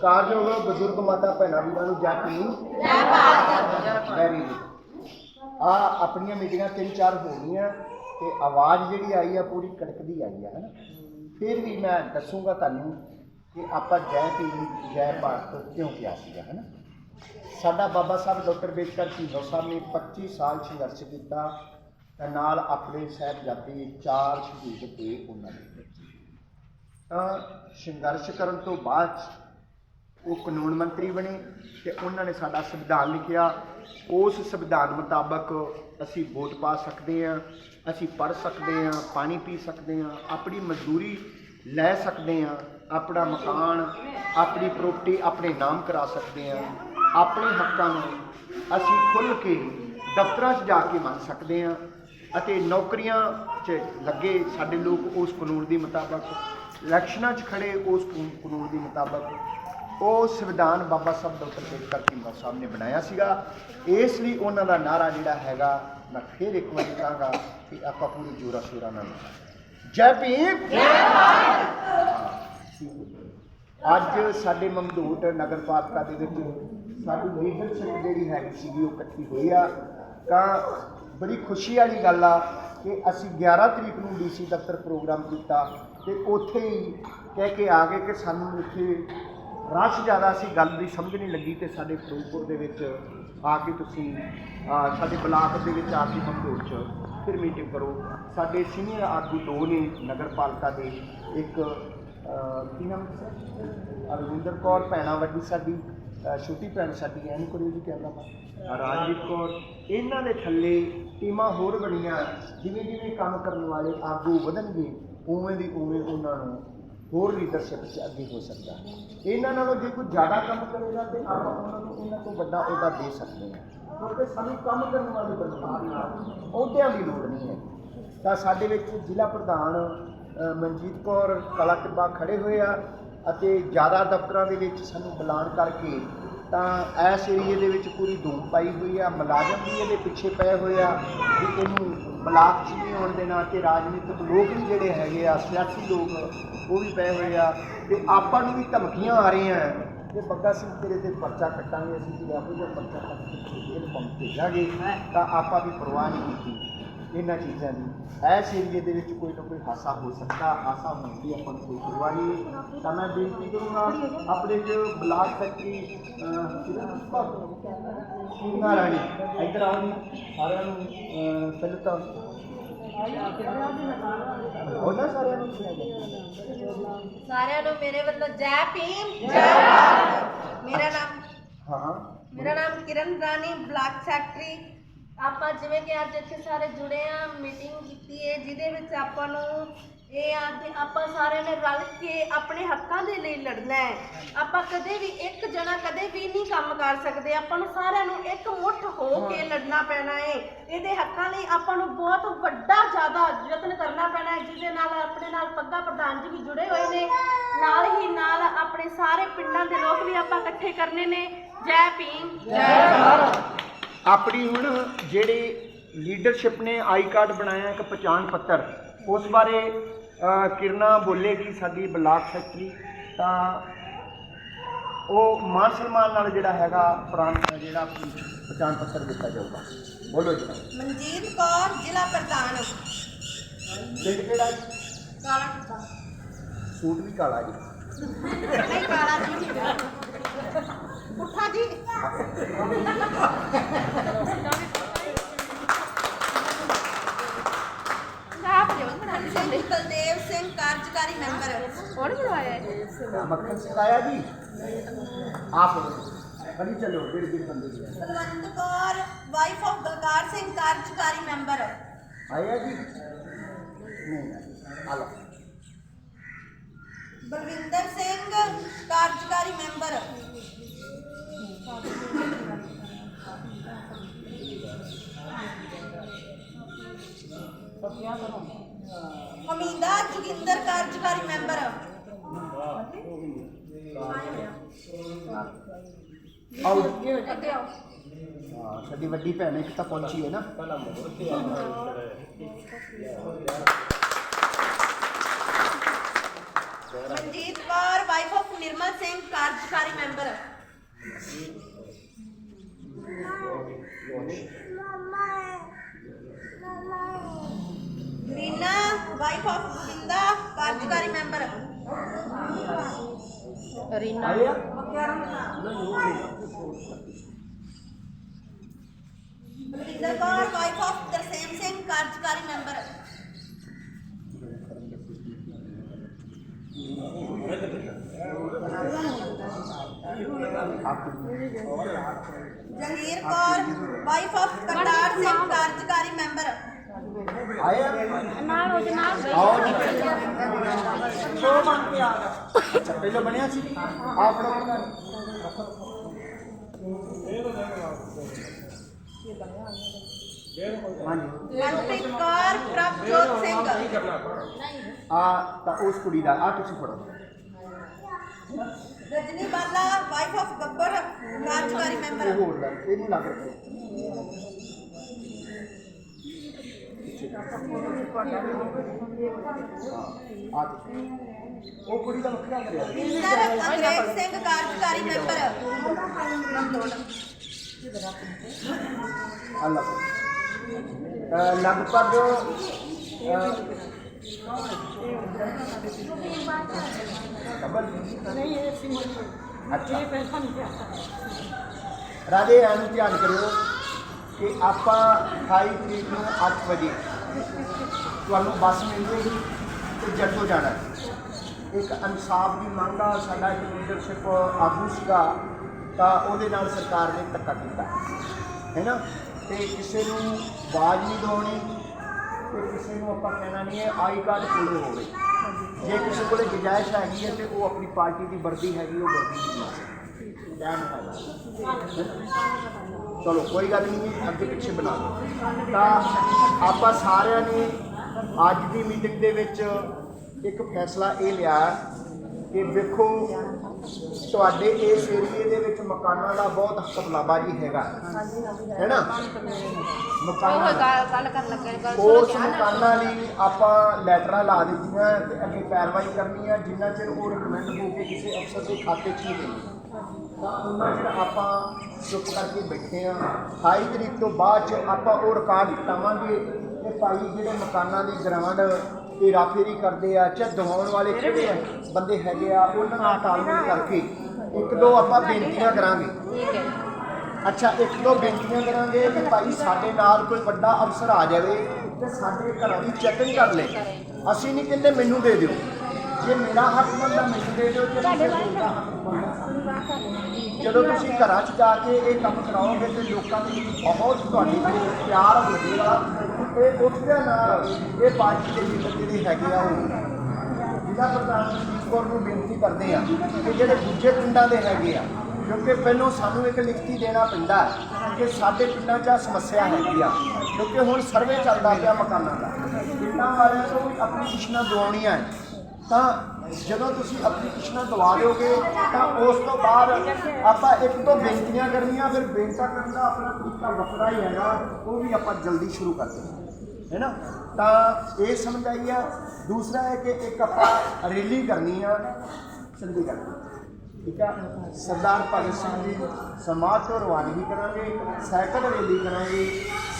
ਸਤਿਕਾਰਯੋਗ ਬਜ਼ੁਰਗ ਮਾਤਾ ਭੈਣਾਂ ਵੀਰਾਂ ਨੂੰ ਜੈ ਭੀਮ। ਜੈ ਭਾਰਤ ਵੈਰੀ ਗੁੱਡ ਆ ਆਪਣੀਆਂ ਮੀਟਿੰਗਾਂ ਤਿੰਨ ਚਾਰ ਹੋ ਗਈਆਂ ਤੇ ਆਵਾਜ਼ ਜਿਹੜੀ ਆਈ ਆ ਪੂਰੀ ਕੜਕਦੀ ਆਈ ਆ, ਹਨਾ? ਫਿਰ ਵੀ ਮੈਂ ਦੱਸੂਗਾ ਤੁਹਾਨੂੰ ਕਿ ਆਪਾਂ ਜੈ ਭੀਮ, ਜੈ ਭਾਰਤ ਕਿਉਂ ਕਿਹਾ ਸੀਗਾ, ਹਨਾ? ਸਾਡਾ ਬਾਬਾ ਸਾਹਿਬ ਡਾਕਟਰ ਬੇਦਕਰ ਢੀਂਡੋ ਸਾਹਿਬ ਨੇ 25 ਸਾਲ ਸੰਘਰਸ਼ ਕੀਤਾ ਤੇ ਨਾਲ ਆਪਣੇ ਸਾਹਿਬਜ਼ਾਦੇ ਚਾਰ ਸ਼ਹੀਦ ਤੇ ਉਹਨਾਂ ਦੇ। ਤਾਂ ਸੰਘਰਸ਼ ਕਰਨ ਤੋਂ ਬਾਅਦ ਉਹ ਕਾਨੂੰਨ ਮੰਤਰੀ ਬਣੇ ਤੇ ਉਹਨਾਂ ਨੇ ਸਾਡਾ ਸੰਵਿਧਾਨ ਲਿਖਿਆ। ਉਸ ਸੰਵਿਧਾਨ ਮੁਤਾਬਕ ਅਸੀਂ ਵੋਟ ਪਾ ਸਕਦੇ ਹਾਂ, ਅਸੀਂ ਪੜ੍ਹ ਸਕਦੇ ਹਾਂ, ਪਾਣੀ ਪੀ ਸਕਦੇ ਹਾਂ, ਆਪਣੀ ਮਜ਼ਦੂਰੀ ਲੈ ਸਕਦੇ ਹਾਂ, ਆਪਣਾ ਮਕਾਨ, ਆਪਣੀ ਪ੍ਰਾਪਰਟੀ ਆਪਣੇ ਨਾਮ ਕਰਾ ਸਕਦੇ ਹਾਂ, ਆਪਣੇ ਹੱਕਾਂ ਨੂੰ ਅਸੀਂ ਖੁੱਲ੍ਹ ਕੇ ਦਫ਼ਤਰਾਂ 'ਚ ਜਾ ਕੇ ਮੰਗ ਸਕਦੇ ਹਾਂ ਅਤੇ ਨੌਕਰੀਆਂ 'ਚ ਲੱਗੇ ਸਾਡੇ ਲੋਕ ਉਸ ਕਾਨੂੰਨ ਦੇ ਮੁਤਾਬਕ ਇਲੈਕਸ਼ਨਾਂ 'ਚ ਖੜੇ ਉਸ ਕਾਨੂੰਨ ਦੇ ਮੁਤਾਬਕ ਉਹ ਸੰਵਿਧਾਨ ਬਾਬਾ ਸਾਹਿਬ ਡਾਕਟਰ ਅੰਬੇਡਕਰ ਭੀਮਰਾਓ ਸਾਹਿਬ ਨੇ ਬਣਾਇਆ ਸੀਗਾ ਇਸ ਲਈ ਉਹਨਾਂ ਦਾ ਨਾਰਾ ਜਿਹੜਾ ਹੈਗਾ ਮੈਂ ਫਿਰ ਇੱਕ ਵਾਰੀ ਕਹਾਂਗਾ ਕਿ ਆਪਾਂ ਪੂਰੀ ਜੋਰਾ ਸ਼ੋਰਾ ਨਾਲ। ਜੈ ਭੀਮ! ਜੈ ਭਾਰਤ! ਅੱਜ ਸਾਡੇ ਮਮਦੂਟ ਨਗਰ ਪਾਲਿਕਾ ਦੇ ਵਿੱਚ ਸਾਡੀ ਲੀਡਰਸ਼ਿਪ ਜਿਹੜੀ ਹੈਗੀ ਸੀਗੀ ਉਹ ਇਕੱਠੀ ਹੋਈ ਆ। ਤਾਂ ਬੜੀ ਖੁਸ਼ੀ ਵਾਲੀ ਗੱਲ ਆ ਕਿ ਅਸੀਂ 11 ਤਰੀਕ ਨੂੰ ਡੀਸੀ ਦਫ਼ਤਰ ਪ੍ਰੋਗਰਾਮ ਕੀਤਾ ਤੇ ਉੱਥੇ ਹੀ ਕਹਿ ਕੇ ਆ ਗਏ ਕਿ ਸਾਨੂੰ ਇੱਥੇ ਰਸ਼ ਜ਼ਿਆਦਾ ਸੀ, ਗੱਲ ਦੀ ਸਮਝ ਨਹੀਂ ਲੱਗੀ ਤੇ ਸਾਡੇ ਫਿਰੋਜ਼ਪੁਰ ਦੇ ਵਿੱਚ ਆ ਕੇ ਤੁਸੀਂ ਸਾਡੇ ਬਲਾਕ ਦੇ ਵਿੱਚ ਆ ਕੇ ਮਮਦੂਟ ਚ ਫਿਰ ਮੀਟਿੰਗ ਕਰੋ। ਸਾਡੇ ਸੀਨੀਅਰ ਆਗੂ ਦੋ ਨੇ ਨਗਰ ਪਾਲਿਕਾ ਦੇ ਇੱਕ ਕੀ ਨਾਮ ਸੀ? ਅਰਵਿੰਦਰ ਕੌਰ, ਭੈਣਾ ਵੱਡੀ ਸਾਡੀ ਛੋਟੀ ਭੈਣ ਸਾਡੀ, ਐਨ ਕਰਿਓ ਜੀ ਕੈਮਰਾ ਪਾ ਰਾਜਦੀਪ ਕੌਰ, ਇਹਨਾਂ ਦੇ ਥੱਲੇ ਟੀਮਾਂ ਹੋਰ ਬਣੀਆਂ ਜਿਵੇਂ ਜਿਵੇਂ ਕੰਮ ਕਰਨ ਵਾਲੇ ਆਗੂ ਵਧਣਗੇ, ਉਵੇਂ ਦੀ ਉਵੇਂ ਉਹਨਾਂ ਨੂੰ ਹੋਰ ਲੀਡਰਸ਼ਿਪ 'ਚ ਅੱਗੇ ਹੋ ਸਕਦਾ ਹੈ। ਇਹਨਾਂ ਨਾਲੋਂ ਜੇ ਕੋਈ ਜ਼ਿਆਦਾ ਕੰਮ ਕਰੇਗਾ ਤੇ, ਆਪਾਂ ਉਹਨਾਂ ਨੂੰ ਇਹਨਾਂ ਤੋਂ ਵੱਡਾ ਅਹੁਦਾ ਦੇ ਸਕਦੇ ਹਾਂ। ਕਿਉਂਕਿ ਸਾਨੂੰ ਕੰਮ ਕਰਨ ਵਾਲੇ ਬੰਦੇ ਅਹੁਦਿਆਂ ਦੀ ਲੋੜ ਨਹੀਂ ਹੈ। ਤਾਂ ਸਾਡੇ ਵਿੱਚ ਜ਼ਿਲ੍ਹਾ ਪ੍ਰਧਾਨ ਮਨਜੀਤ ਕੌਰ, ਕਲਾ ਟਿੱਬਾ ਖੜੇ ਹੋਏ ਆ ਅਤੇ ਜ਼ਿਆਦਾ ਦਫ਼ਤਰਾਂ ਦੇ ਵਿੱਚ ਸਾਨੂੰ ਬੁਲਾਣ ਕਰਕੇ ਤਾਂ ਇਸ ਏਰੀਏ ਦੇ ਵਿੱਚ ਪੂਰੀ ਧੂਮ ਪਾਈ ਹੋਈ ਆ। ਮੁਲਾਜ਼ਮ ਵੀ ਇਹਦੇ ਪਿੱਛੇ ਪਏ ਹੋਏ ਆ ਵੀ ਇਹਨੂੰ ਬਲਾਕ 'ਚ ਨਹੀਂ ਆਉਣ ਦੇਣਾ ਤੇ ਰਾਜਨੀਤਿਕ ਲੋਕ ਵੀ ਜਿਹੜੇ ਹੈਗੇ ਆ, ਸਿਆਸੀ ਲੋਕ, ਉਹ ਵੀ ਪਏ ਹੋਏ ਆ ਤੇ ਆਪਾਂ ਨੂੰ ਵੀ ਧਮਕੀਆਂ ਆ ਰਹੀਆਂ ਕਿ ਬੱਗਾ ਸਿੰਘ ਤੇਰੇ ਤੇ ਪਰਚਾ ਕੱਟਾਂਗੇ, ਅਸੀਂ ਜੇ ਇਹੋ ਜਿਹਾ ਪਰਚਾ ਕੱਟ ਕੇ ਜੇਲ੍ਹ ਪੰਪ ਭੇਜਾਂਗੇ ਤਾਂ ਆਪਾਂ ਵੀ ਪਰਵਾਹ ਨਹੀਂ ਕੀਤੀ। ਇਹਨਾਂ ਚੀਜ਼ਾਂ ਦੀ। ਇਸ ਏਰੀਏ ਦੇ ਵਿੱਚ ਕੋਈ ਨਾ ਕੋਈ ਹਾਸਾ ਹੋ ਸਕਦਾ ਹਾਸਾ ਹੋਣ ਦੀ ਆਪਾਂ ਨੂੰ ਕੋਈ ਪਰਵਾਹ ਨਹੀਂ। ਤਾਂ ਮੈਂ ਬੇਨਤੀ ਕਰੂੰਗਾ ਆਪਣੇ ਜੋ ਬਲਾਕ ਸੈਕਟਰੀ ਸੀਮਾ ਰਾਣੀ ਇੱਧਰ ਆਓ ਜੀ ਸਾਰਿਆਂ ਨੂੰ ਪਹਿਲਾਂ ਤਾਂ ਉਹਨਾਂ ਸਾਰਿਆਂ ਨੂੰ। ਸਾਰਿਆਂ ਮੇਰੇ ਵੱਲੋਂ ਜੈ ਭੀਮ ਜੈ ਮੇਰਾ ਨਾਮ ਹਾਂ। ਮੇਰਾ ਨਾਮ ਕਿਰਨ ਰਾਣੀ ਬਲਾਕ ਸੈਕਟਰੀ। ਆਪਾਂ ਜਿਵੇਂ ਕਿ ਅੱਜ ਇੱਥੇ ਸਾਰੇ ਜੁੜੇ ਆ ਮੀਟਿੰਗ ਕੀਤੀ ਹੈ ਜਿਹਦੇ ਵਿੱਚ ਆਪਾਂ ਨੂੰ ਇਹ ਆ ਕਿ ਆਪਾਂ ਸਾਰਿਆਂ ਨੇ ਰਲ ਕੇ ਆਪਣੇ ਹੱਕਾਂ ਦੇ ਲਈ ਲੜਨਾ ਹੈ। ਆਪਾਂ ਕਦੇ ਵੀ ਇੱਕ ਜਣਾ ਕਦੇ ਵੀ ਨਹੀਂ ਕੰਮ ਕਰ ਸਕਦੇ ਆਪਾਂ ਨੂੰ ਸਾਰਿਆਂ ਨੂੰ ਇੱਕ ਮੁੱਠ ਹੋ ਕੇ ਲੜਨਾ ਪੈਣਾ ਹੈ। ਇਹਦੇ ਹੱਕਾਂ ਲਈ ਆਪਾਂ ਨੂੰ ਬਹੁਤ ਵੱਡਾ ਜ਼ਿਆਦਾ ਯਤਨ ਕਰਨਾ ਪੈਣਾ ਹੈ ਜਿਹਦੇ ਨਾਲ ਆਪਣੇ ਨਾਲ ਪੱਗਾ ਪ੍ਰਧਾਨ ਜੀ ਵੀ ਜੁੜੇ ਹੋਏ ਨੇ। ਨਾਲ ਹੀ ਨਾਲ ਆਪਣੇ ਸਾਰੇ ਪਿੰਡਾਂ ਦੇ ਲੋਕ ਵੀ ਆਪਾਂ ਇਕੱਠੇ ਕਰਨੇ ਨੇ। ਜੈ ਭੀਮ। ਆਪਣੀ ਹੁਣ ਜਿਹੜੀ ਲੀਡਰਸ਼ਿਪ ਨੇ ਆਈ ਕਾਰਡ ਬਣਾਇਆ ਇੱਕ ਪਛਾਣ ਪੱਤਰ ਉਸ ਬਾਰੇ ਕਿਰਨਾ ਬੋਲੇਗੀ ਸਾਡੀ ਬਲਾਕ ਸੈਕਟਰੀ ਤਾਂ ਉਹ ਮਾਨ ਸਨਮਾਨ ਨਾਲ ਜਿਹੜਾ ਹੈਗਾ ਪ੍ਰਾਣ ਜਿਹੜਾ ਪਛਾਣ ਪੱਤਰ ਦਿੱਤਾ ਜਾਊਗਾ। ਬੋਲੋ ਜੀ। ਮਨਜੀਤ ਕੌਰ ਜ਼ਿਲ੍ਹਾ ਪ੍ਰਧਾਨ। ਪਿੰਡ ਕਿਹੜਾ ਜੀ? ਕਾਲਾ ਟੁੱਟਾ ਸੂਟ ਵੀ ਕਾਲਾ ਜੀ। ਨਹੀਂ ਕਾਲਾ ਜੀ ਪੁੱਠਾ ਜੀ ਆਪ ਜੋ ਸਿੰਘ ਬਲਦੇਵ ਸਿੰਘ ਕਾਰਜਕਾਰੀ ਮੈਂਬਰ ਕੌਣ ਬਣਵਾਇਆ ਹੈ ਮੱਖਣ ਸਿਕਾਇਆ ਜੀ ਆਪ ਬੜੀ ਚਲੋ ਜਿਹੜੇ ਜਿਹੜੇ ਬੰਦੇ ਜੀ ਆਏ। ਬਲਵੰਤ ਕੌਰ ਵਾਈਫ ਆਫ ਗਲਕਾਰ ਸਿੰਘ ਕਾਰਜਕਾਰੀ ਮੈਂਬਰ ਆਇਆ ਜੀ ਨਹੀਂ ਹਮੀਦਾ ਜੋਗਿੰਦਰ ਕਾਰਜਕਾਰੀ ਮੈਂਬਰ। ਆਓ। ਅੱਗੇ ਆਓ। ਹਾਂ ਸਾਡੀ ਵੱਡੀ ਭੈਣ ਇੱਕ ਤਾਂ ਪਹੁੰਚੀ ਹੈ ਨਾ। ਮਨਜੀਤ ਕੌਰ ਵਾਈਫ ਆਫ ਨਿਰਮਲ ਸਿੰਘ ਕਾਰਜਕਾਰੀ member. Reena wife of Govinda ਕਾਰਜਕਾਰੀ ਮੈਂਬਰ ਰੀਨਾ ਆਏ ਆ ਬਲਵਿੰਦਰ ਕੌਰ ਵਾਈਫ ਆਫ ਤਰਸੇਮ ਸਿੰਘ ਕਾਰਜਕਾਰੀ member Jangir Kaur wife of Kartar Singh ਕਾਰਜਕਾਰੀ ਮੈਂਬਰ ਆਏ ਆ ਨਾਲ ਉਹਦੇ ਨਾਲ ਆਓ ਜੀ ਦੋ ਬਣ ਕੇ ਆ ਅੱਛਾ ਪਹਿਲਾਂ ਬਣਿਆ ਸੀ ਆਪ ਫੜੋ ਹਾਂਜੀ ਮਨਪ੍ਰੀਤ ਕੌਰ ਪ੍ਰਭਜੋਤ ਸਿੰਘ ਆ ਤਾਂ ਉਸ ਕੁੜੀ ਦਾ ਆ ਤੁਸੀਂ ਫੜੋ ਰਜਨੀ ਬਾਲਾ ਵਾਈਫ ਆਫ ਗੱਬਰ ਕਾਰਜਕਾਰੀ ਇਹ ਮੈਂਬਰ ਹੋਰ ਦਾ ਇਹਨੂੰ ਲੱਗ ਰਿਹਾ ਆ ਤੁਸੀਂ। ਉਹ ਕੁੜੀ ਦਾ ਵੱਖਰਾ ਕਰਿਆ ਮਿਸਟਰ ਅੰਗਰੇਜ਼ ਸਿੰਘ ਕਾਰਜਕਾਰੀ ਮੈਂਬਰ ਅੱਲਾ ਅਹ ਡਬਲ ਅੱਛਾ। ਰਾਜੇ ਐਨੂੰ ਧਿਆਨ ਕਰਿਓ ਕਿ ਆਪਾਂ 28 ਤਰੀਕ ਨੂੰ 8 ਵਜੇ ਤੁਹਾਨੂੰ ਬੱਸ ਮਿਲ ਜੇਗੀ ਤੇ ਜੱਟੋ ਜਾਣਾ ਹੈ। ਇੱਕ ਇਨਸਾਫ ਦੀ ਮੰਗ ਆ ਸਾਡਾ ਇੱਕ ਲੀਡਰਸ਼ਿਪ ਆਗੂ ਸੀਗਾ ਤਾਂ ਉਹਦੇ ਨਾਲ ਸਰਕਾਰ ਨੇ ਧੱਕਾ ਕੀਤਾ। ਹੈ ਨਾ? ਤੇ ਕਿਸੇ ਨੂੰ ਆਵਾਜ਼ ਨਹੀਂ ਦਵਾਉਣੀ ਤੇ ਕਿਸੇ ਨੂੰ ਆਪਾਂ ਕਹਿਣਾ ਨਹੀਂ ਹੈ ਆਈ ਕਾਰਡ ਕੋਲੇ ਹੋਵੇ। ਜੇ ਕਿਸੇ ਕੋਲੇ ਗੁਜਾਇਸ਼ ਹੈਗੀ ਹੈ ਤੇ ਉਹ ਆਪਣੀ ਪਾਰਟੀ ਦੀ ਵਰਦੀ ਹੈਗੀ, ਉਹ ਵਰਦੀ ਦੀ ਨਹੀਂ ਚਲੋ, ਕੋਈ ਗੱਲ ਨਹੀਂ, ਅੱਗੇ ਪਿੱਛੇ ਬਣਾ ਲਓ ਤਾਂ ਆਪਾਂ ਸਾਰਿਆਂ ਨੇ ਅੱਜ ਦੀ ਮੀਟਿੰਗ ਦੇ ਵਿੱਚ ਇੱਕ ਫੈਸਲਾ ਇਹ ਲਿਆ ਕਿ ਵੇਖੋ ਤੁਹਾਡੇ ਇਸ ਏਰੀਏ ਦੇ ਵਿੱਚ ਮਕਾਨਾਂ ਦਾ ਬਹੁਤ ਹਸਪਲਾਬਾਜੀ ਹੈਗਾ ਹੈ ਨਾ ਮਕਾਨਾਂ। ਗੱਲ ਕਰਨ ਲੱਗੇ ਉਸ। ਮਕਾਨਾਂ ਲਈ ਆਪਾਂ ਲੈਟਰਾਂ ਲਾ ਦਿੱਤੀਆਂ ਤੇ ਅੱਗੇ ਕਾਰਵਾਈ ਕਰਨੀ ਆ ਜਿੰਨਾ ਚਿਰ ਉਹ ਰਿਕਮੈਂਡ ਹੋ ਕੇ ਕਿਸੇ ਅਫਸਰ ਦੇ ਖਾਤੇ 'ਚ ਨਹੀਂ ਗਈ ਤਾਂ ਉਹਨਾਂ ਚਿਰ ਆਪਾਂ ਚੁੱਪ ਕਰਕੇ ਬੈਠੇ ਆ 28 ਤਰੀਕ ਤੋਂ ਬਾਅਦ 'ਚ ਆਪਾਂ ਉਹ ਰਿਕਾਰਡ ਕਟਾਵਾਂਗੇ ਕਿ ਭਾਈ ਜਿਹੜੇ ਮਕਾਨਾਂ ਦੀ ਗਰਾਂਡ ਤੇ ਰਾਫੇਰੀ ਕਰਦੇ ਆ ਜਾਂ ਦਵਾਉਣ ਵਾਲੇ ਕਿਹੜੇ ਬੰਦੇ ਹੈਗੇ ਆ ਉਹਨਾਂ ਨਾਲ ਤਾਲਮੇਲ ਕਰਕੇ ਇੱਕ ਦੋ ਆਪਾਂ ਬੇਨਤੀਆਂ ਕਰਾਂਗੇ। ਠੀਕ ਹੈ। ਅੱਛਾ ਇੱਕ ਦੋ ਬੇਨਤੀਆਂ ਕਰਾਂਗੇ ਕਿ ਭਾਈ ਸਾਡੇ ਨਾਲ ਕੋਈ ਵੱਡਾ ਅਫਸਰ ਆ ਜਾਵੇ ਤੇ ਸਾਡੇ ਘਰਾਂ ਦੀ ਚੈਕਿੰਗ ਕਰ ਲੇ। ਅਸੀਂ ਨਹੀਂ ਕਹਿੰਦੇ ਮੈਨੂੰ ਦੇ ਦਿਓ। ਜੇ ਮੇਰਾ ਹੱਕ ਬਣਦਾ ਮੈਨੂੰ ਦੇ ਦਿਓ। ਤੇ ਹੋਰ ਬਣਦਾ। ਜਦੋਂ ਤੁਸੀਂ ਘਰਾਂ 'ਚ ਜਾ ਕੇ ਇਹ ਕੰਮ ਕਰਾਓਗੇ ਤੇ ਲੋਕਾਂ ਦੇ ਵਿੱਚ ਬਹੁਤ ਤੁਹਾਡੇ ਵਿੱਚ ਪਿਆਰ ਵਧੇਗਾ ਇਹ ਉੱਠਦਿਆਂ ਨਾਲ ਇਹ ਪਾਰਟੀ ਦੇ ਲੀਡਰ ਜਿਹੜੇ ਹੈਗੇ ਆ ਉਹ। ਜ਼ਿਲ੍ਹਾ ਪ੍ਰਧਾਨ ਜਗਦੀਪ ਕੌਰ ਨੂੰ ਬੇਨਤੀ ਕਰਦੇ ਆ ਕਿ ਜਿਹੜੇ ਦੂਜੇ ਪਿੰਡਾਂ ਦੇ ਹੈਗੇ ਆ, ਕਿਉਂਕਿ ਪਹਿਲਾਂ ਸਾਨੂੰ ਇੱਕ ਲਿਖਤੀ ਦੇਣਾ ਪੈਂਦਾ ਕਿ ਸਾਡੇ ਪਿੰਡਾਂ 'ਚ ਆਹ ਸਮੱਸਿਆ ਹੈਗੀ ਆ, ਕਿਉਂਕਿ ਹੁਣ ਸਰਵੇ ਚੱਲਦਾ ਪਿਆ ਮਕਾਨਾਂ ਦਾ। ਪਿੰਡਾਂ ਵਾਲਿਆਂ ਤੋਂ ਵੀ ਐਪਲੀਕੇਸ਼ਨਾਂ ਦਵਾਉਣੀਆਂ ਹੈ। ਤਾਂ ਜਦੋਂ ਤੁਸੀਂ ਐਪਲੀਕੇਸ਼ਨਾਂ ਦਵਾ ਦਿਓਗੇ, ਤਾਂ ਉਸ ਤੋਂ ਬਾਅਦ ਆਪਾਂ ਇੱਕ ਤੋਂ ਬੇਨਤੀਆਂ ਕਰਨੀਆਂ, ਫਿਰ ਬੇਨਤਾ ਕਰਨ ਦਾ ਆਪਣਾ ਤਰੀਕਾ ਵੱਖਰਾ ਹੀ ਹੈਗਾ, ਉਹ ਵੀ ਆਪਾਂ ਜਲਦੀ ਸ਼ੁਰੂ ਕਰਦੇ ਹਾਂ। ਹੈ ਨਾ? ਤਾਂ ਇਹ ਸਮਝ ਆਈ ਆ ਦੂਸਰਾ ਹੈ ਕਿ ਇੱਕ ਆਪਾਂ ਰੈਲੀ ਕਰਨੀ ਆ ਚੰਡੀਗੜ੍ਹ ਦੀ। ਠੀਕ ਆ? ਸਰਦਾਰ ਭਗਤ ਸਿੰਘ ਜੀ ਸਮਾਜ ਤੋਂ ਰਵਾਨਗੀ ਕਰਾਂਗੇ, ਸਾਈਕਲ ਰੈਲੀ ਕਰਾਂਗੇ।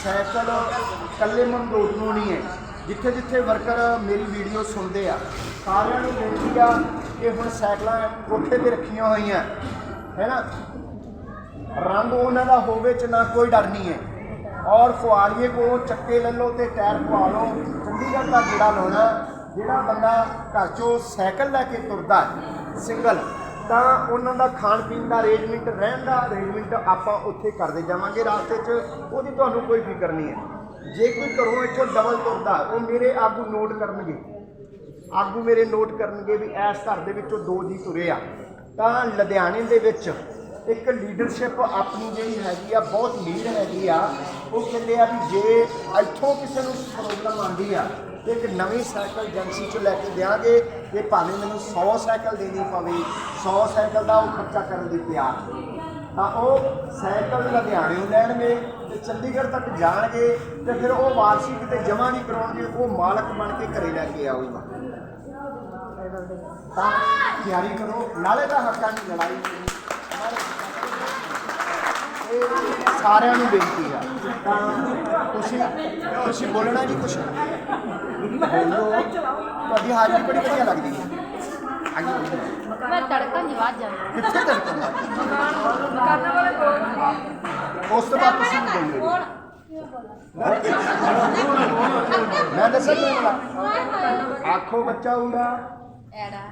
ਸਾਈਕਲ ਕੱਲੇ ਮਨਦੋਤ ਨੂੰ ਨਹੀਂ ਹੈ। ਜਿੱਥੇ ਜਿੱਥੇ ਵਰਕਰ ਮੇਰੀ ਵੀਡੀਓ ਸੁਣਦੇ ਆ, ਸਾਰਿਆਂ ਨੂੰ ਬੇਨਤੀ ਆ ਕਿ ਹੁਣ ਸਾਈਕਲਾਂ ਕੋਠੇ ਤੇ ਰੱਖੀਆਂ ਹੋਈਆਂ। ਹੈ ਨਾ? ਰੰਗ ਉਹਨਾਂ ਦਾ ਹੋਵੇ ਚ ਨਾ ਕੋਈ ਡਰ ਨਹੀਂ ਹੈ। ਔਰ ਕੁਆਲੀਏ ਕੋਲੋਂ ਚੱਕੇ ਲੈ ਲਓ ਤੇ ਟਾਇਰ ਪਵਾ ਲਓ। ਚੰਡੀਗੜ੍ਹ ਦਾ ਗੇੜਾ ਲਾਉਣਾ, ਜਿਹੜਾ ਬੰਦਾ ਘਰ ਚੋਂ ਸਾਈਕਲ ਲੈ ਕੇ ਤੁਰਦਾ ਸਿੰਗਲ, ਤਾਂ ਉਹਨਾਂ ਦਾ ਖਾਣ ਪੀਣ ਦਾ ਅਰੇਂਜਮੈਂਟ ਰਹਿਣ ਦਾ ਅਰੇਂਜਮੈਂਟ ਆਪਾਂ ਉੱਥੇ ਕਰਦੇ ਜਾਵਾਂਗੇ ਰਾਸਤੇ 'ਚ। ਉਹਦੀ ਤੁਹਾਨੂੰ ਕੋਈ ਫਿਕਰ ਨਹੀਂ ਹੈ। ਜੇ ਕੋਈ ਘਰੋਂ ਇੱਥੋਂ ਡਬਲ ਤੁਰਦਾ, ਉਹ ਮੇਰੇ ਆਗੂ ਨੋਟ ਕਰਨਗੇ। ਆਗੂ ਮੇਰੇ ਨੋਟ ਕਰਨਗੇ ਵੀ ਇਸ ਘਰ ਦੇ ਵਿੱਚੋਂ ਦੋ ਜੀ ਤੁਰੇ ਆ। ਤਾਂ ਲੁਧਿਆਣੇ ਦੇ ਵਿੱਚ ਇੱਕ ਲੀਡਰਸ਼ਿਪ ਆਪਣੀ ਜਿਹੜੀ ਹੈਗੀ ਆ, ਬਹੁਤ ਲੀਡ ਹੈਗੀ ਆ, ਉਹ ਕਹਿੰਦੇ ਆ ਵੀ ਜੇ ਇੱਥੋਂ ਕਿਸੇ ਨੂੰ ਪ੍ਰੋਬਲਮ ਆਉਂਦੀ ਆ ਤੇ ਇੱਕ ਨਵੀਂ ਸਾਈਕਲ ਏਜੰਸੀ ਚੋਂ ਲੈ ਕੇ ਦਿਆਂਗੇ, ਤੇ ਭਾਵੇਂ ਮੈਨੂੰ 100 ਸਾਈਕਲ ਦੇਣੀ ਪਵੇ 100 ਸਾਈਕਲ ਦਾ ਉਹ ਖਰਚਾ ਕਰਨ ਦੀ ਤਿਆਰ। ਤਾਂ ਉਹ ਸਾਈਕਲ ਲੁਧਿਆਣੇ ਨੂੰ ਲੈਣਗੇ ਤੇ ਚੰਡੀਗੜ੍ਹ ਤੱਕ ਜਾਣਗੇ ਤੇ ਫਿਰ ਉਹ ਵਾਪਸੀ ਕਿਤੇ ਜਮ੍ਹਾਂ ਨਹੀਂ ਕਰਾਉਣਗੇ, ਉਹ ਮਾਲਕ ਬਣ ਕੇ ਘਰੇ ਲੈ ਕੇ ਆਊਗਾ। ਤਾਂ ਤਿਆਰੀ ਕਰੋ, ਨਾਲੇ ਦਾ ਹੱਕਾਂ ਦੀ ਲੜਾਈ ਇਹ ਸਾਰਿਆਂ ਨੂੰ ਬੇਨਤੀ ਆ ਤਾਂ ਤੁਸੀਂ ਤੁਸੀਂ ਬੋਲਣਾ ਨਹੀਂ ਕੁਛ। ਬੋਲੋ। ਤੁਹਾਡੀ ਹਾਜ਼ਰੀ ਬੜੀ ਵਧੀਆ ਲੱਗਦੀ ਹੈ। ਅੱਗੇ ਬੋਲੋ। ਮੈਂ ਤੜਕਣ ਦੀ ਆਵਾਜ਼ ਜਾਂਦੀ ਕਿੱਥੇ ਤੜਕਣ ਲੱਗ ਕਰਨ ਵਾਲੇ ਕੋਲ ਉਸ ਤੋਂ ਬਾਅਦ ਤੁਸੀਂ ਵੀ ਬੋਲੋ। ਮੈਂ ਦੱਸਾਂ ਤੁਹਾਨੂੰ ਆਖੋ ਬੱਚਾ ਉਂਦਾ ਐੜਾ।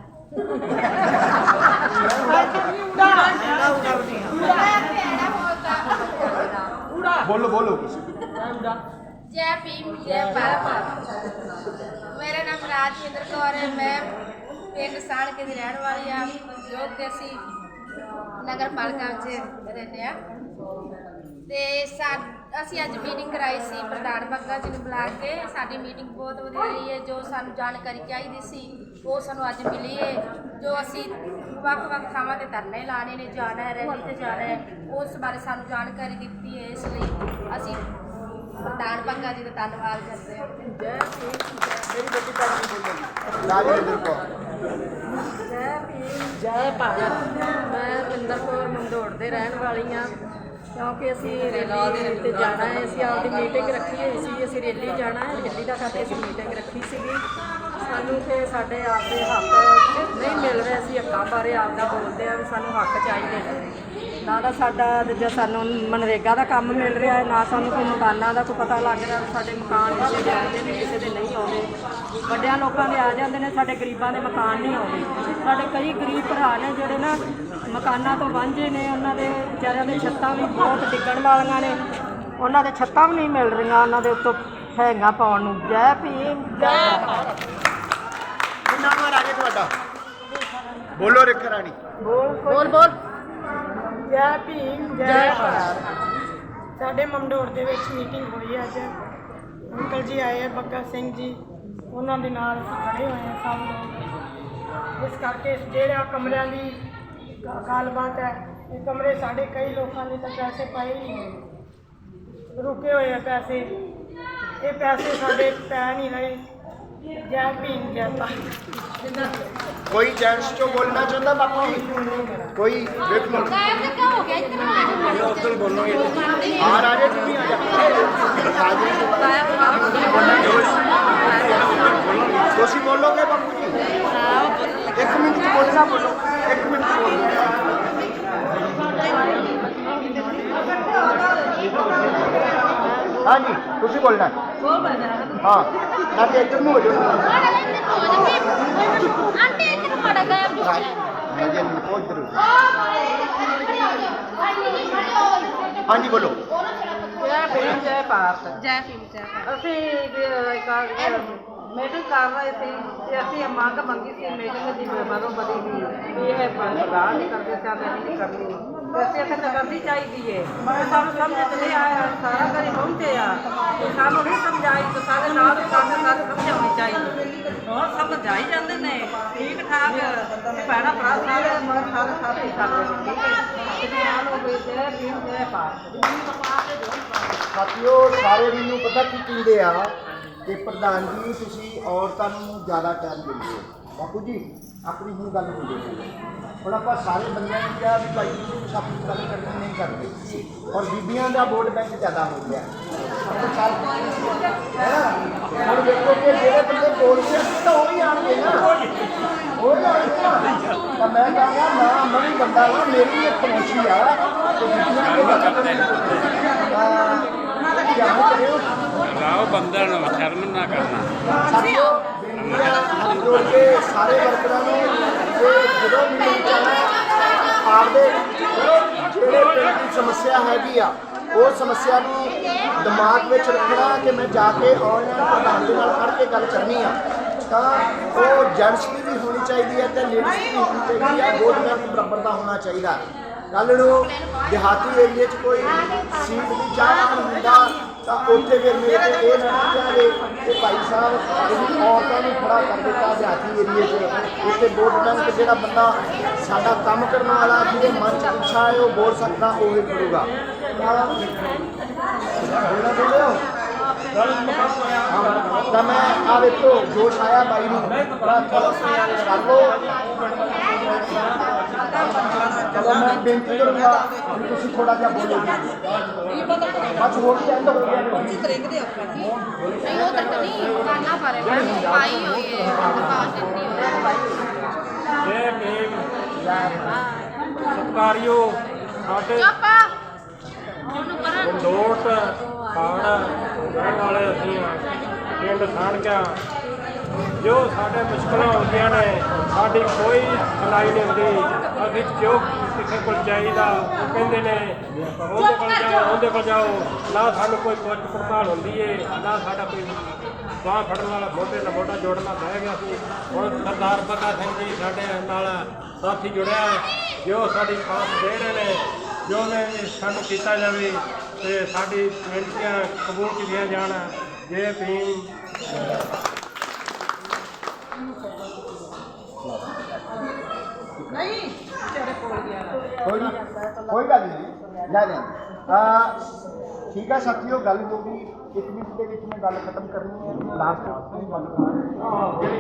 ਬੋਲੋ ਬੋਲੋ ਤੁਸੀਂ ਜੈ ਭੀਮ ਜੈ ਭਾਰਤ ਮੇਰਾ ਨਾਮ ਰਾਜਵਿੰਦਰ ਕੌਰ ਹੈ ਮੈਂ ਪਿੰਡ ਸਾਣਕੇ ਦੀ ਰਹਿਣ ਵਾਲੀ ਆ ਜੋ ਕਿ ਅਸੀਂ ਨਗਰ ਪਾਲਿਕਾ ਵਿੱਚ ਰਹਿੰਦੇ ਆ ਤੇ ਸਾ- ਅਸੀਂ ਅੱਜ ਮੀਟਿੰਗ ਕਰਾਈ ਸੀ ਪ੍ਰਧਾਨ ਬੱਗਾ ਜੀ ਨੂੰ ਬੁਲਾ ਕੇ ਸਾਡੀ ਮੀਟਿੰਗ ਬਹੁਤ ਵਧੀਆ ਰਹੀ ਹੈ ਜੋ ਸਾਨੂੰ ਜਾਣਕਾਰੀ ਚਾਹੀਦੀ ਸੀ ਉਹ ਸਾਨੂੰ ਅੱਜ ਮਿਲੀ ਹੈ ਜੋ ਅਸੀਂ ਵੱਖ-ਵੱਖ ਥਾਵਾਂ ਤੇ ਧਰਨੇ ਲਾਣੇ ਨੇ ਜਾਣਾ ਹੈ ਰੈਲੀ ਤੇ ਜਾਣਾ ਹੈ। ਉਸ ਬਾਰੇ ਸਾਨੂੰ ਜਾਣਕਾਰੀ ਦਿੱਤੀ ਹੈ ਇਸ ਲਈ ਅਸੀਂ ਪ੍ਰਧਾਨ ਬੱਗਾ ਜੀ ਦਾ ਧੰਨਵਾਦ ਕਰਦੇ ਹਾਂ। ਜੈ ਮੇਰੀ ਬੱਚੀ ਤਾਂ ਨਹੀਂ ਬੋਲੇਗੀ ਰਾਜਵਿੰਦਰ ਕੌਰ ਜੈ ਭੀਮ। ਜੈ ਭਾਰਤ। ਮੈਂ ਪਿੰਦਰ ਕੌਰ ਮੰਦੋੜ ਦੇ ਰਹਿਣ ਵਾਲੀ ਹਾਂ। ਕਿਉਂਕਿ ਅਸੀਂ ਰੈਲੀ ਦੇ ਉੱਤੇ ਜਾਣਾ ਹੈ, ਅਸੀਂ ਆਪਦੀ ਮੀਟਿੰਗ ਰੱਖੀ ਹੋਈ ਸੀ ਅਸੀਂ ਰੈਲੀ ਜਾਣਾ ਹੈ, ਰੈਲੀ ਦਾ ਕਰਕੇ ਅਸੀਂ ਮੀਟਿੰਗ ਰੱਖੀ ਸੀਗੀ। ਸਾਨੂੰ ਕਿ ਸਾਡੇ ਆਪਦੇ ਹੱਕ ਨਹੀਂ ਮਿਲ ਰਹੇ ਅਸੀਂ ਹੱਕਾਂ ਬਾਰੇ, ਆਪਦਾ ਬੋਲਦੇ ਆ ਵੀ ਸਾਨੂੰ ਹੱਕ ਚਾਹੀਦੇ ਨੇ। ਨਾ ਤਾਂ ਸਾਡਾ ਦੂਜਾ ਸਾਨੂੰ ਮਨਰੇਗਾ ਦਾ ਕੰਮ ਮਿਲ ਰਿਹਾ ਹੈ, ਨਾ ਸਾਨੂੰ ਕੋਈ ਮਕਾਨਾਂ ਦਾ ਕੋਈ ਪਤਾ ਲੱਗ ਰਿਹਾ, ਸਾਡੇ ਮਕਾਨ ਕਿਸੇ ਦੇ ਆਉਂਦੇ ਨੇ, ਕਿਸੇ ਦੇ ਨਹੀਂ ਆਉਂਦੇ। ਵੱਡਿਆਂ ਲੋਕਾਂ ਦੇ ਆ ਜਾਂਦੇ ਨੇ, ਸਾਡੇ ਗਰੀਬਾਂ ਦੇ ਮਕਾਨ ਨਹੀਂ ਆਉਂਦੇ। ਸਾਡੇ ਕਈ ਗਰੀਬ ਭਰਾ ਨੇ ਜਿਹੜੇ ਨਾ ਮਕਾਨਾਂ ਤੋਂ ਵਾਂਝੇ ਨੇ ਉਹਨਾਂ ਦੇ ਵਿਚਾਰਿਆਂ ਦੇ ਛੱਤਾਂ ਵੀ ਬਹੁਤ ਡਿੱਗਣ ਵਾਲੀਆਂ ਨੇ। ਉਹਨਾਂ ਦੇ ਛੱਤਾਂ ਵੀ ਨਹੀਂ ਮਿਲ ਰਹੀਆਂ ਉਹਨਾਂ ਦੇ ਉੱਤੋਂ ਹੈਂਗਾ ਪਾਉਣ ਨੂੰ। ਜੈ ਭੀਮ ਜੈ ਭਾਰਤ ਕੀ ਨਾਮ ਹੈ ਰਾਜੇ ਤੁਹਾਡਾ? ਬੋਲੋ ਰਿਖ ਰਾਣੀ। ਬੋਲ ਬੋਲ ਬੋਲ। ਜੈ ਭੀਮ ਜੈ ਭਾਰਤ। ਸਾਡੇ ਮੰਡੋਰ ਦੇ ਵਿੱਚ ਮੀਟਿੰਗ ਹੋਈ ਹੈ ਅੱਜ। ਅੰਕਲ ਜੀ ਆਏ ਆ ਬੱਗਾ ਸਿੰਘ ਜੀ। ਉਹਨਾਂ ਦੇ ਨਾਲ ਅਸੀਂ ਖੜੇ ਹੋਏ ਹਾਂ ਸਭ ਲੋਕ। ਇਸ ਕਰਕੇ ਜਿਹੜਾ ਕਮਰਿਆਂ ਦੀ ਗ- ਗੱਲਬਾਤ ਹੈ ਇਹ ਕਮਰੇ ਸਾਡੇ ਕਈ ਲੋਕਾਂ ਨੇ ਤਾਂ ਪੈਸੇ ਪਾਏ ਨਹੀਂ ਹੋਏ ਰੁਕੇ ਹੋਏ ਆ ਪੈਸੇ ਇਹ ਪੈਸੇ ਸਾਡੇ ਪੈ ਨਹੀਂ ਰਹੇ ਜੈ ਭੀਮ ਜੈ ਭਾਰਤ ਕੋਈ ਜੈਂਟਸ ਚੋਂ ਬੋਲਣਾ ਚਾਹੁੰਦਾ ਬਾਪੂ ਜੀ ਕੋਈ ਵੇਖ ਲਓ ਕਾਇਮ ਤੇ ਕਿਉਂ ਹੋ ਗਿਆ ਇਤਨਾ ਉਧਰ ਬੋਲੋਗੇ ਆ ਰਾਜੇ ਤੂੰ ਵੀ ਆ ਜਾ ਰਾਜੇ ਤੁਸੀਂ ਬੋਲੋਗੇ ਬਾਪੂ ਜੀ ਇੱਕ ਮਿੰਟ ਚ ਬੋਲਣਾ ਬੋਲੋ। ਇੱਕ ਮਿੰਟ ਚ ਬੋਲੋ। ਹਾਂਜੀ ਤੁਸੀਂ ਬੋਲਣਾ ਹਾਂ। ਨਾ ਤੇ ਇੱਧਰ ਨੂੰ ਹੋ ਜਾਓ। ਆਂਟੀ ਇਤਨਾ ਮੜਾ ਗਾਇਬ ਜੋ ਰਾਜੇ ਨੂੰ ਕੋ ਇੱਧਰ ਹਾਂਜੀ ਬੋਲੋ। ਜੈ ਭੀਮ ਜੈ ਭਾਰਤ। ਜੈ ਭੀਮ ਜੈ ਭਾਰਤ। ਅਸੀਂ ਮੀਟਿੰਗ ਕਰ ਰਹੇ ਸੀ ਤੇ ਅਸੀਂ ਇਹ ਮੰਗ ਮੰਗੀ ਸੀ ਮੀਟਿੰਗ ਦੀ ਮਰੋ ਬਦੀ ਦੀ ਵੀ ਇਹ ਪ੍ਰਧਾਨ ਨਹੀਂ ਕਰਦੇ ਚਾਹੁੰਦੇ ਨਹੀਂ ਕਰਨੀ ਤੇ ਅਸੀਂ ਇੱਥੇ ਤਾਂ ਕਰਨੀ ਚਾਹੀਦੀ ਹੈ। ਪਰ ਸਾਨੂੰ ਸਮਝ ਸਾਨੂੰ ਨਹੀਂ ਸਮਝਾਈ ਤੇ ਸਾਡੇ ਨਾਲ ਸਾਡੇ ਨਾਲ ਸਮਝਾਉਣੀ ਚਾਹੀਦੀ ਹੁਣ ਸਮਝ ਜਾਂਦੇ ਨੇ। ਠੀਕ ਠਾਕ ਭੈਣਾ ਭਰਾ ਸਾਰੇ ਮਗਰ ਸਾਰੇ ਸਾਥੀ ਕਰਦੇ ਨੇ। ਠੀਕ ਹੈ ਤੇ ਨਾਲ ਹੋ ਗਏ ਜੈ ਸਾਥੀਓ, ਸਾਰੇ ਵੀ ਪਤਾ ਕੀ ਕਹਿੰਦੇ ਆ? ਕਿ ਪ੍ਰਧਾਨ ਜੀ, ਤੁਸੀਂ ਔਰਤਾਂ ਨੂੰ ਜ਼ਿਆਦਾ ਟਾਈਮ ਦਿੰਦੇ ਹੋ। ਬਾਪੂ ਜੀ, ਆਪਣੀ ਹੁਣ ਗੱਲ ਹੋ। ਗਈ ਹੁਣ ਆਪਾਂ ਸਾਰੇ ਬੰਦਿਆਂ ਨੂੰ ਕਿਹਾ ਵੀ ਭਾਈ ਤੁਸੀਂ ਆਪਣੀ ਗੱਲ ਕਰਨੀ ਨਹੀਂ ਕਰਦੇ। ਔਰ ਬੀਬੀਆਂ ਦਾ ਵੋਟ ਬੈਂਕ ਜ਼ਿਆਦਾ ਹੋ ਗਿਆ। ਆਪਾਂ ਚੱਲ ਹੈ। ਹੁਣ ਦੇਖੋ ਕਿ ਜਿਹੜੇ ਬੰਦੇ ਬੋਲਦੇ ਆ ਤਾਂ ਉਹ ਹੀ ਆਣਗੇ ਨਾ। ਉਹ ਹੀ ਨਾ। ਤਾਂ ਮੈਂ ਕਹਾਂਗਾ ਨਾ ਮੈਂ ਬੰਦਾ ਵਾ ਮੇਰੀ ਇੱਕ ਖਮੋਸ਼ੀ ਆ। ਕਿ ਬੀਬੀਆਂ ਦੇ ਗੱਲ ਕਰਨੀ। ਤਾਂ ਧਿਆਨ ਕਰਿਓ ਰਾਓ ਬੰਦਿਆਂ ਨੂੰ ਸ਼ਰਮ ਨਾ ਕਰਨਾ। ਕੇ ਸਾਰੇ ਵਰਕਰਾਂ ਨੂੰ ਜਦੋਂ ਵੀ ਆਪਦੇ ਜਿਹੜੇ ਪਿੰਡ ਦੀ ਸਮੱਸਿਆ ਹੈਗੀ ਆ ਉਹ ਸਮੱਸਿਆ ਨੂੰ ਦਿਮਾਗ ਵਿੱਚ ਰੱਖਣਾ ਕਿ ਮੈਂ ਜਾ ਕੇ ਆਨਲਾਈਨ ਪ੍ਰਧਾਨ ਦੇ ਨਾਲ ਖੜ ਕੇ ਗੱਲ ਕਰਨੀ ਆ ਤਾਂ ਉਹ ਜੈਂਟਸ ਦੀ ਵੀ ਹੋਣੀ ਚਾਹੀਦੀ ਹੈ ਤੇ ਲੇਡੀਜ਼ ਦੀ ਵੀ ਹੋਣੀ ਚਾਹੀਦੀ ਹੈ ਵੋਟ ਬੈਂਕ ਬਰਾਬਰ ਦਾ ਹੋਣਾ ਚਾਹੀਦਾ। ਕੱਲ ਨੂੰ ਦਿਹਾਤੀ ਏਰੀਏ 'ਚ ਕੋਈ ਸੀਟ ਦੀ ਚਾਹਵਾਨ ਹੁੰਦਾ ਤਾਂ ਉੱਥੇ ਫਿਰ ਮੇਰੇ ਤੇ ਇਹ ਨਾ ਜਾਵੇ ਕਿ ਭਾਈ ਸਾਹਿਬ ਤੁਸੀਂ ਔਰਤਾਂ ਨੂੰ ਖੜਾ ਕਰ ਦਿੱਤਾ ਦਿਹਾਤੀ ਏਰੀਏ 'ਚ ਉੱਥੇ ਵੋਟ ਬੈਂਕ ਜਿਹੜਾ ਬੰਦਾ ਸਾਡਾ ਕੰਮ ਕਰਨ ਵਾਲਾ ਜਿਹਦੇ ਮਨ 'ਚ ਇੱਛਾ ਹੈ ਉਹ ਬੋਲ ਸਕਦਾ ਉਹ ਹੀ ਕਰੂਗਾ ਤਾਂ ਬੋਲਣਾ ਚਾਹੁੰਦੇ ਹੋ ਹਾਂ, ਤਾਂ ਮੈਂ ਆ ਵੇਖੋ ਜੋਸ਼ ਆਇਆ ਬਾਈ ਨੂੰ ਬੜਾ ਥੋੜਾ ਕਰ ਲੋ ਚਲੋ ਮੈਂ ਬੇਨਤੀ ਕਰੂੰਗਾ ਕਿ ਤੁਸੀਂ ਥੋੜਾ ਜਿਹਾ ਬੋਲੋ। ਬਸ ਹੋਰ ਕੀ ਐਂਡ ਹੋ ਗਿਆ। ਨਹੀਂ ਉਹ ਤੱਕ ਨਹੀਂ ਕਾਨਾ ਪਾਰੇ ਮੈਂ ਪਾਈ ਹੋਈ ਹੈ ਦਰਬਾਰ ਦਿੱਤੀ ਹੋਈ ਹੈ ਜੈ ਭੀਮ। ਸਤਕਾਰਿਓ ਸਾਡੇ ਚੁੱਪ। ਉਹਨੂੰ ਕਰਨ ਲੋਟ ਖਾਣ ਵਾਲੇ ਅਸੀਂ ਹਾਂ। ਪਿੰਡ ਸਾਣਕਿਆ ਜੋ ਸਾਡੇ ਮੁਸ਼ਕਲਾਂ ਹੁੰਦੀਆਂ ਨੇ ਸਾਡੀ ਕੋਈ ਸੁਣਾਈ ਨਹੀਂ ਹੁੰਦੀ। ਅਸੀਂ ਜੋ ਕਿਸੇ ਕੋਲ ਚਾਹੀਦਾ ਉਹ ਕਹਿੰਦੇ ਨੇ ਉਹਦੇ ਕੋਲ ਜਾਓ ਉਹਦੇ ਕੋਲ ਜਾਓ। ਨਾ ਸਾਨੂੰ ਕੋਈ ਪੁੱਛ ਪੜਤਾਲ ਹੁੰਦੀ ਏ ਨਾ ਸਾਡਾ ਕੋਈ ਬਾਹ ਫੜਨ ਵਾਲਾ ਮੋਢੇ ਨਾਲ ਮੋਢਾ ਜੋੜਨਾ ਬਹਿ ਗਿਆ ਸੀ। ਹੁਣ ਸਰਦਾਰ ਬੱਗਾ ਸਿੰਘ ਜੀ ਸਾਡੇ ਨਾਲ ਸਾਥੀ ਜੁੜਿਆ ਹੈ, ਜੋ ਸਾਡੀ ਸਾਥ ਦੇ ਰਹੇ ਨੇ ਜੋ ਨੇ ਸਾਨੂੰ ਕੀਤਾ ਜਾਵੇ ਤੇ ਸਾਡੀ ਬੇਨਤੀਆਂ ਕਬੂਲ ਕੀਤੀਆਂ ਜਾਣ। ਜੇ ਭੀਮ ਕੋਈ ਨਹੀਂ ਕੋਈ ਗੱਲ ਨਹੀਂ ਲੈ ਲੈ ਆ ਠੀਕ ਹੈ ਸਾਥੀਓ ਗੱਲ ਹੋ ਗਈ ਇੱਕ ਮਿੰਟ ਦੇ ਵਿੱਚ ਮੈਂ ਗੱਲ ਖਤਮ ਕਰਨੀ ਹੈ ਲਾਸਟ ਆਪਣੀ ਗੱਲ ਕਰਾਂਗੇ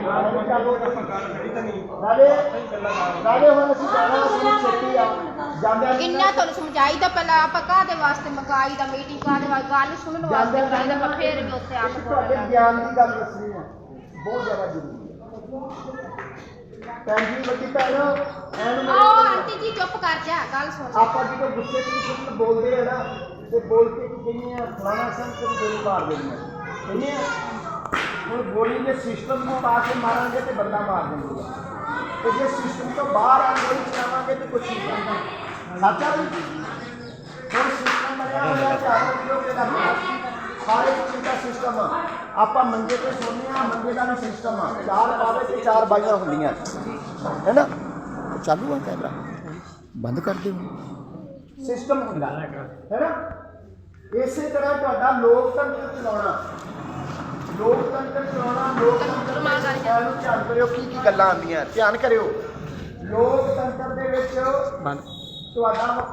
ਨਾਲੇ ਨਾਲੇ ਹੁਣ ਅਸੀਂ ਜਾਣਾ ਅਸੀਂ ਛੇਤੀ ਆ। ਜਾਂਦੇ ਕਿੰਨਾ ਤੁਹਾਨੂੰ ਸਮਝਾਈ ਤਾਂ ਪਹਿਲਾਂ ਆਪਾਂ ਕਾਹਦੇ ਵਾਸਤੇ ਮੰਗਾਈ ਦਾ ਮੀਟਿੰਗ ਕਾਹਦੇ ਵਾਸਤੇ? ਗੱਲ ਸੁਣਨ ਵਾਸਤੇ ਮੰਗਾਈ ਦਾ ਆਪਾਂ ਫੇਰ ਵੀ ਉੱਥੇ ਆਪ ਤੁਹਾਡੇ ਗਿਆਨ ਦੀ ਗੱਲ ਦੱਸਣੀ ਹੈ। ਬਹੁਤ ਜ਼ਿਆਦਾ ਜ਼ਰੂਰੀ ਹੈ। ਭੈਣ ਜੀ ਵੱਡੀ ਭੈਣ ਐਨ ਆਓ ਆਂਟੀ ਜੀ ਚੁੱਪ ਕਰ ਜਾ ਗੱਲ ਸੁਣ ਆਪਾਂ ਜਦੋਂ ਗੁੱਸੇ 'ਚ ਕਿਸੇ ਨੂੰ ਬੋਲਦੇ ਆ ਨਾ ਤੇ ਬੋਲ ਕੇ ਕੀ ਕਹਿੰਦੇ ਆ ਫਲਾਣਾ ਸੰਗ ਤੇ ਗੋਲੀ ਮਾਰ ਦਿੰਦੇ। ਆ ਕਹਿੰਦੇ ਆ ਹੁਣ ਗੋਲੀ ਦੇ ਸਿਸਟਮ ਨੂੰ ਪਾ ਕੇ ਮਾਰਾਂਗੇ ਤੇ ਬੰਦਾ ਮਾਰ ਦਿੰਦੇ। ਆ ਤੇ ਜੇ ਸਿਸਟਮ ਤੋਂ ਬਾਹਰ ਆ ਗੋਲੀ ਚਲਾਵਾਂਗੇ ਤੇ ਕੁਛ ਨਹੀਂ ਕਰਨਾ ਸੱਚਾ ਵੀ? ਹੁਣ ਸਿਸਟਮ ਬਣਿਆ ਹੋਇਆ ਚਾਹੋ ਜੋ ਕਿ ਦਾ ਸਾਰੇ ਚੀਜ਼ ਦਾ ਸਿਸਟਮ ਆ। ਆਪਾਂ ਮੰਗੇ ਤੇ ਸੋਨੇ ਆ ਮੰਗੇ ਦਾ ਵੀ ਸਿਸਟਮ ਆ। ਚਾਰ ਪਾਵੇ ਤੇ ਚਾਰ ਬਾਈਆਂ ਹੁੰਦੀਆਂ। ਹੈ ਨਾ? ਚਾਲੂ ਆ ਕੈਮਰਾ। ਬੰਦ ਕਰ ਦਿਓ। ਸਿਸਟਮ ਹੁੰਦਾ। ਹੈ ਨਾ? ਇਸੇ ਤਰ੍ਹਾਂ ਤੁਹਾਡਾ ਲੋਕਤੰਤਰ ਚਲਾਉਣਾ। ਲੋਕਤੰਤਰ ਚਲਾਉਣਾ ਲੋਕਤੰਤਰ ਨੂੰ ਧਿਆਨ ਕਰਿਓ ਕੀ ਕੀ ਗੱਲਾਂ ਆਉਂਦੀਆਂ। ਧਿਆਨ ਕਰਿਓ। ਲੋਕਤੰਤਰ ਦੇ ਵਿੱਚ ਤੁਹਾਡਾ